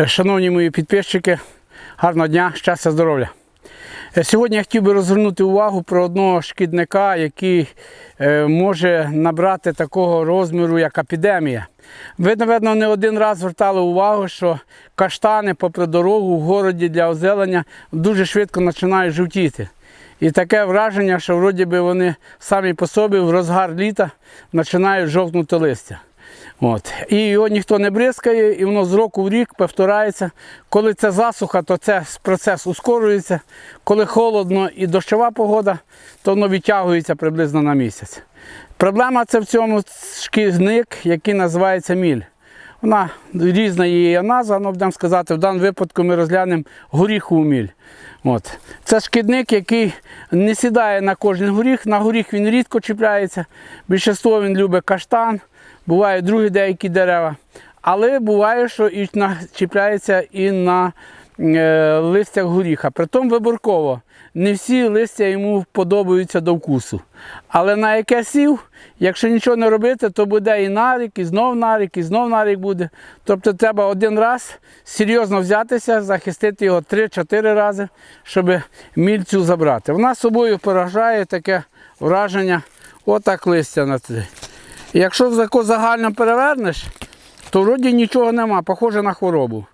Е, Шановні мої підписчики, гарного дня, щастя, здоров'я. Е, Сьогодні я хотів би розвернути увагу про одного шкідника, який е, може набрати такого розміру, як епідемія. Ви, напевно, не один раз звертали увагу, що каштани попри дорогу в городі для озелення дуже швидко починають жовтіти. І таке враження, що вроді би вони самі по собі в розгар літа починають жовтнути листя. От. І його ніхто не бризкає, і воно з року в рік повторяється. Коли це засуха, то цей процес ускорюється. Коли холодно і дощова погода, то воно відтягується приблизно на місяць. Проблема це в цьому шкідник, який називається міль. Вона різна її назва, але будемо сказати, в даному випадку ми розглянемо горіхову міль. От. Це шкідник, який не сідає на кожен горіх. На горіх він рідко чіпляється. Більшість він любить каштан, бувають другі деякі дерева. Але буває, що і на, чіпляється і на е, листях горіха. Притом виборково. Не всі листя йому подобаються до вкусу. Але на яке сів, якщо нічого не робити, то буде і нарік, і знов нарік, і знов нарік буде. Тобто треба один раз серйозно взятися, захистити його 3-4 рази, щоб мільцю забрати. Вона собою поражає таке враження, отак листя на це. Якщо загально перевернеш, то вроді нічого нема, похоже на хворобу.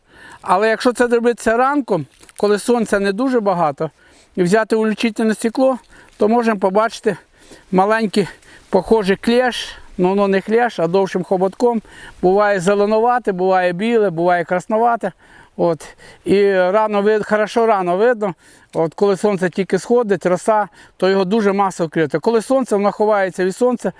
Але якщо це робиться ранком, коли сонця не дуже багато, і взяти улічительне стекло, то можемо побачити маленький похожий клеш, ну воно не клеш, а довшим хоботком. Буває зеленувате, буває біле, буває красновате. От. І рано вид, хорошо рано видно, от коли сонце тільки сходить, роса, то його дуже масово вкрито. Коли сонце, воно ховається від сонця,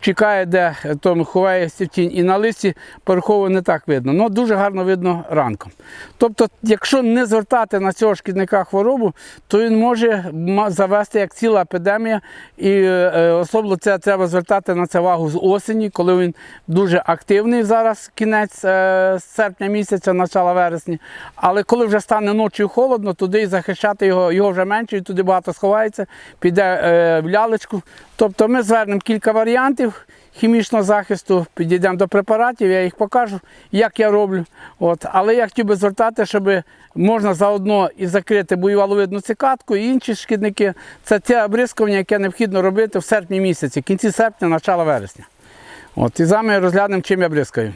чекає, де тому ховається в тінь. І на листі порохово не так видно. Ну дуже гарно видно ранком. Тобто, якщо не звертати на цього шкідника хворобу, то він може завести як ціла епідемія. І е, особливо це треба звертати на це увагу з осені, коли він дуже активний зараз, кінець е, серпня місяця, начало вересня. Але коли вже стане ночі холодно, туди і захищати його, його вже менше, і туди багато сховається, піде е, в лялечку. Тобто ми звернемо кілька варіантів хімічного захисту, підійдемо до препаратів, я їх покажу, як я роблю. От. Але я хотів би звертати, щоб можна заодно і закрити буйваловидну цикатку і інші шкідники. Це те обрискування, яке необхідно робити в серпні місяці, кінці серпня, начало вересня. От. І зараз ми розглянемо, чим я бризкаю.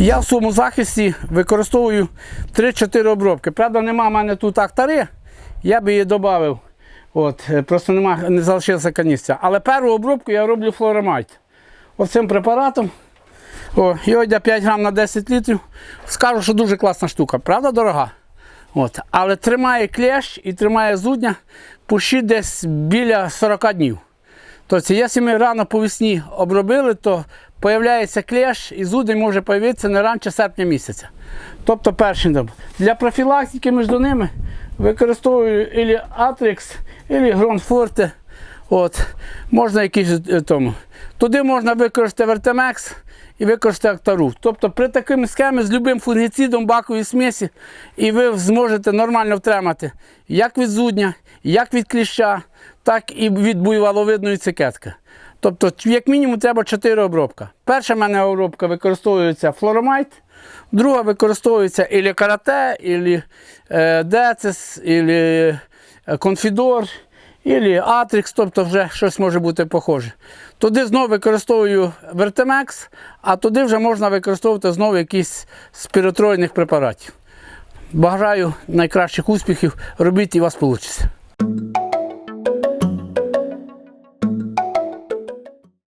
Я в своєму захисті використовую 3-4 обробки. Правда, нема в мене тут актари, я би її додав. Е, просто нема, не залишилася каністя. Але першу обробку я роблю флорамайт. Оцим препаратом. О, його йде 5 грам на 10 літрів. Скажу, що дуже класна штука. Правда, дорога? От. Але тримає клещ і тримає зудня пущі десь біля 40 днів. Тобто, якщо ми рано по весні обробили, то появляється клеш і зудень може з'явитися не раніше серпня місяця. Тобто перший доб. Для профілактики між ними використовую ілі Атрікс, ілі Гронфорте. От. Можна якісь е, тому. Туди можна використати Вертемекс і використати Актару. Тобто при такій схемі з любим фунгіцидом бакової смісі, і ви зможете нормально втримати як від зудня, як від кліща, так і від буйволовидної цикетки. Тобто, як мінімум, треба 4 обробки. Перша в мене обробка використовується флоромайт, друга використовується ілі карате, ілі е, децис, ілі е, конфідор, ілі атрікс, тобто вже щось може бути похоже. Туди знову використовую вертемекс, а туди вже можна використовувати знову якісь з піротроїдних препаратів. Бажаю найкращих успіхів, робіть і у вас вийде.